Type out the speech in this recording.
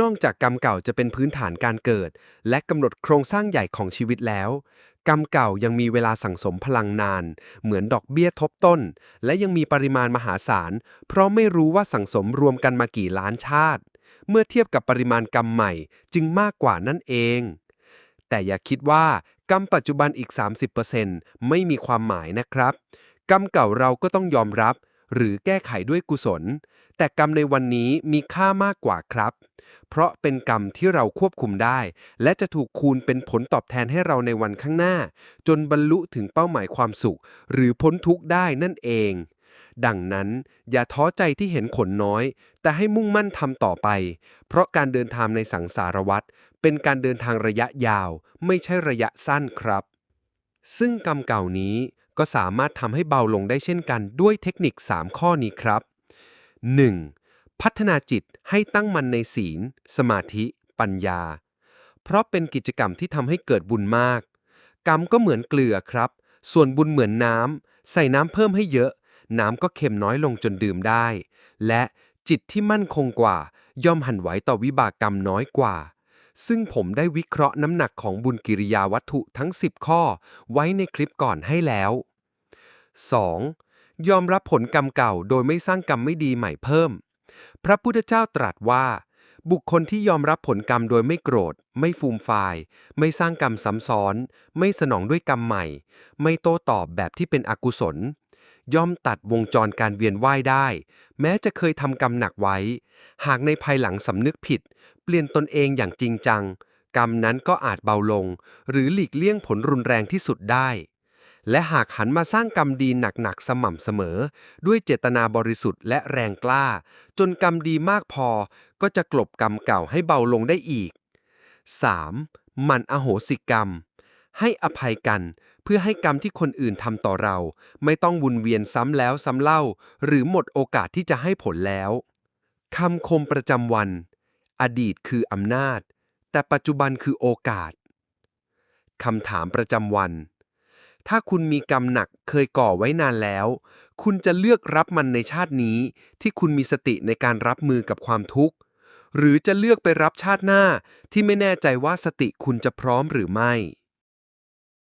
นอกจากกรรมเก่าจะเป็นพื้นฐานการเกิด และกำหนดโครงสร้างใหญ่ของชีวิตแล้ว กรรมเก่ายังมีเวลาสั่งสมพลังนาน เหมือนดอกเบี้ยทบต้น และยังมีปริมาณมหาศาล เพราะไม่รู้ว่าสั่งสมรวมกันมากี่ล้านชาติ เมื่อเทียบกับปริมาณกรรมใหม่จึงมากกว่านั่นเอง แต่อย่าคิดว่ากรรมปัจจุบันอีก 30%ไม่มีความหมายนะครับ กรรมเก่าเราก็ต้องยอมรับ หรือแก้ไขด้วยกุศล แต่กรรมในวันนี้มีค่ามากกว่าครับ เพราะเป็นกรรมที่เราควบคุมได้ และจะถูกคูณเป็นผลตอบแทนให้เราในวันข้างหน้า จนบรรลุถึงเป้าหมายความสุข หรือพ้นทุกข์ได้นั่นเอง ดังนั้นอย่าท้อใจที่เห็นผลน้อย แต่ให้มุ่งมั่นทำต่อไป เพราะการเดินทางในสังสารวัฏเป็นการเดินทางระยะยาว ไม่ใช่ระยะสั้นครับ ซึ่งกรรมเก่านี้ก็สามารถทำให้เบาลงได้เช่นกันด้วยเทคนิค 3 ข้อนี้ครับ 1. พัฒนาจิตให้ตั้งมั่นในศีล สมาธิ ปัญญา เพราะเป็นกิจกรรมที่ทำให้เกิดบุญมาก กรรมก็เหมือนเกลือครับ ส่วนบุญเหมือนน้ำใส่น้ำเพิ่มให้เยอะ น้ำก็เค็มน้อยลงจนดื่มได้ และจิตที่มั่นคงกว่า ย่อมหันไหวต่อวิบากกรรมน้อยกว่า ซึ่งผมได้วิเคราะห์น้ำหนักของบุญกิริยาวัตถุทั้ง 10 ข้อ ไว้ในคลิปก่อนให้แล้ว 2. ยอมรับผลกรรมเก่าโดยไม่สร้างกรรมไม่ดีใหม่เพิ่ม พระพุทธเจ้าตรัสว่า บุคคลที่ยอมรับผลกรรมโดยไม่โกรธ ไม่ฟูมฟาย ไม่สร้างกรรมซ้ำซ้อน ไม่สนองด้วยกรรมใหม่ ไม่โต้ตอบแบบที่เป็นอกุศล ย่อมตัดวงจรการเวียนว่ายได้ แม้จะเคยทำกรรมหนักไว้ หากในภายหลังสำนึกผิด เปลี่ยนตนเองอย่างจริงจัง กรรมนั้นก็อาจเบาลง หรือหลีกเลี่ยงผลรุนแรงที่สุดได้ และหากหันมาสร้างกรรมดีหนักๆสม่ำเสมอ ด้วยเจตนาบริสุทธิ์และแรงกล้า จนกรรมดีมากพอ ก็จะกลบกรรมเก่าให้เบาลงได้อีก 3. มันอโหสิกรรม ให้อภัยกัน เพื่อให้กรรมที่คนอื่นทำต่อเรา ไม่ต้องวนเวียนซ้ำแล้วซ้ำเล่า หรือหมดโอกาสที่จะให้ผลแล้วคำคมประจำวัน อดีตคืออำนาจ แต่ปัจจุบันคือโอกาสคำถามประจำวัน ถ้าคุณมีกรรมหนักเคยก่อไว้นานแล้ว คุณจะเลือกรับมันในชาตินี้ ที่คุณมีสติในการรับมือกับความทุกข์ หรือจะเลือกไปรับชาติหน้าที่ไม่แน่ใจว่าสติคุณจะพร้อมหรือไม่